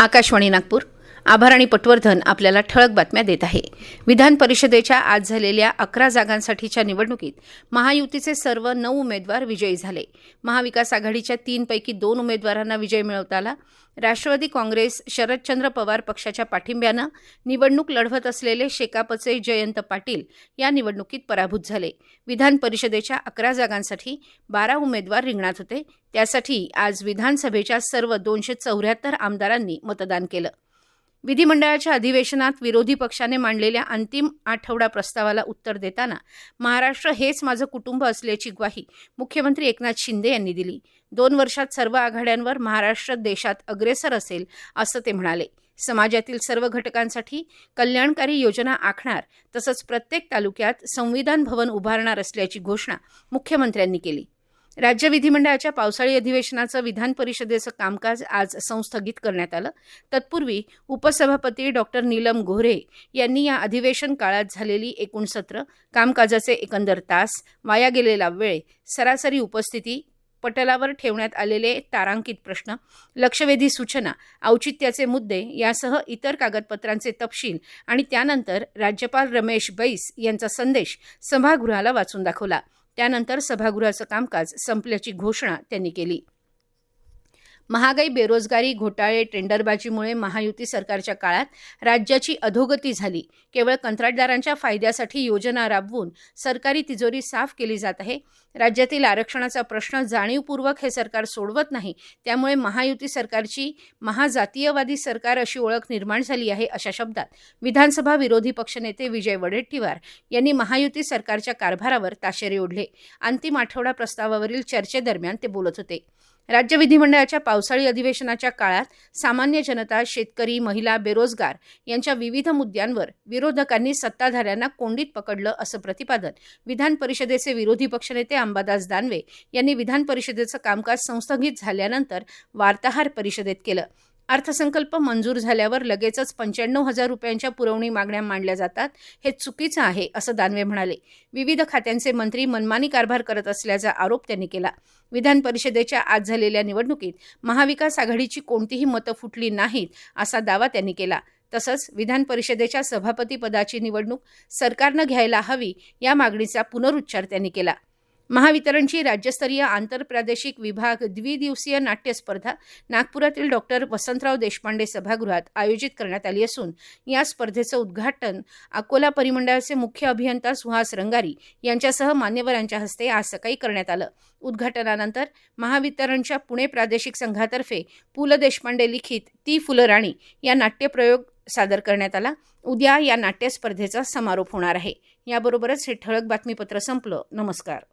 आकाशवाणी नागपूर. आभार आणि पटवर्धन आपल्याला ठळक बातम्या देत आहे. विधान परिषदेच्या आज झालेल्या अकरा जागांसाठीच्या निवडणुकीत महायुतीचे सर्व नऊ उमेदवार विजयी झाले. महाविकास आघाडीच्या तीनपैकी दोन उमेदवारांना विजय मिळवता आला राष्ट्रवादी काँग्रेस शरदचंद्र पवार पक्षाच्या पाठिंब्यानं निवडणूक लढवत असलेले शेकापचे जयंत पाटील या निवडणुकीत पराभूत झाले. विधान परिषदेच्या अकरा जागांसाठी बारा उमेदवार रिंगणात होते. त्यासाठी आज विधानसभेच्या सर्व दोनशे चौऱ्याहत्तर आमदारांनी मतदान केलं. विधिमंडळाच्या अधिवेशनात विरोधी पक्षाने मांडलेल्या अंतिम आठवडा प्रस्तावाला उत्तर देताना महाराष्ट्र हेच माझं कुटुंब असल्याची ग्वाही मुख्यमंत्री एकनाथ शिंदे यांनी दिली. दोन वर्षात सर्व आघाड्यांवर महाराष्ट्र देशात अग्रेसर असेल असं ते म्हणाले. समाजातील सर्व घटकांसाठी कल्याणकारी योजना आखणार तसंच प्रत्येक तालुक्यात संविधान भवन उभारणार असल्याची घोषणा मुख्यमंत्र्यांनी केली. राज्य विधिमंडळाच्या पावसाळी अधिवेशनाचं विधान परिषदेचं कामकाज आज संस्थगित करण्यात आलं. तत्पूर्वी उपसभापती डॉक्टर नीलम गोऱ्हे यांनी या अधिवेशन काळात झालेली एकूण सत्र कामकाजाचे एकंदर तास वाया गेलेला वेळ सरासरी उपस्थिती पटलावर ठेवण्यात आलेले तारांकित प्रश्न लक्षवेधी सूचना औचित्याचे मुद्दे यासह इतर कागदपत्रांचे तपशील आणि त्यानंतर राज्यपाल रमेश बैस यांचा संदेश सभागृहाला वाचून दाखवला. त्यानंतर सभागृहाचं कामकाज संपल्याची घोषणा त्यांनी केली. महागाई बेरोजगारी घोटाळे टेंडरबाजीमुळे महायुती सरकारच्या काळात राज्याची अधोगती झाली. केवळ कंत्राटदारांच्या फायद्यासाठी योजना राबवून सरकारी तिजोरी साफ केली जात आहे. राज्यातील आरक्षणाचा प्रश्न जाणीवपूर्वक हे सरकार सोडवत नाही त्यामुळे महायुती सरकारची महाजातीयवादी सरकार अशी ओळख निर्माण झाली आहे अशा शब्दात विधानसभा विरोधी पक्षनेते विजय वडेट्टीवार यांनी महायुती सरकारच्या कारभारावर ताशेरे ओढले. अंतिम आठवडा प्रस्तावावरील चर्चेदरम्यान ते बोलत होते. राज्य विधिमंडळाच्या पावसाळी अधिवेशनाच्या काळात सामान्य जनता शेतकरी महिला बेरोजगार यांच्या विविध मुद्द्यांवर विरोधकांनी सत्ताधाऱ्यांना कोंडीत पकडलं असं प्रतिपादन विधान परिषदेचे विरोधी पक्षनेते अंबादास दानवे यांनी विधान परिषदेचं कामकाज संस्थगित झाल्यानंतर वार्ताहर परिषदेत केलं. अर्थसंकल्प मंजूर झाल्यावर लगेचच पंच्याण्णव हजार रुपयांच्या पुरवणी मागण्या मांडल्या जातात. हे चुकीचं आहे असं दानवे म्हणाले. विविध खात्यांचे मंत्री मनमानी कारभार करत असल्याचा आरोप त्यांनी केला. विधान परिषदेच्या आज झालेल्या निवडणुकीत महाविकास आघाडीची कोणतीही मतं फुटली नाहीत असा दावा त्यांनी केला. तसंच विधान परिषदेच्या सभापतीपदाची निवडणूक सरकारनं घ्यायला हवी या मागणीचा पुनरुच्चार त्यांनी केला. महावितरणची राज्यस्तरीय आंतरप्रादेशिक विभाग द्विदिवसीय नाट्य स्पर्धा नागपुरातील डॉक्टर वसंतराव देशपांडे सभागृहात आयोजित करण्यात आली असून या स्पर्धेचं उद्घाटन अकोला परिमंडळाचे मुख्य अभियंता सुहास रंगारी यांच्यासह मान्यवरांच्या हस्ते आज सकाळी करण्यात आलं. उद्घाटनानंतर महावितरणच्या पुणे प्रादेशिक संघातर्फे पु ल देशपांडे लिखित ती फुलराणी या नाट्यप्रयोग सादर करण्यात आला. उद्या या नाट्य स्पर्धेचा समारोप होणार आहे. याबरोबरच हे ठळक बातमीपत्र संपलं. नमस्कार.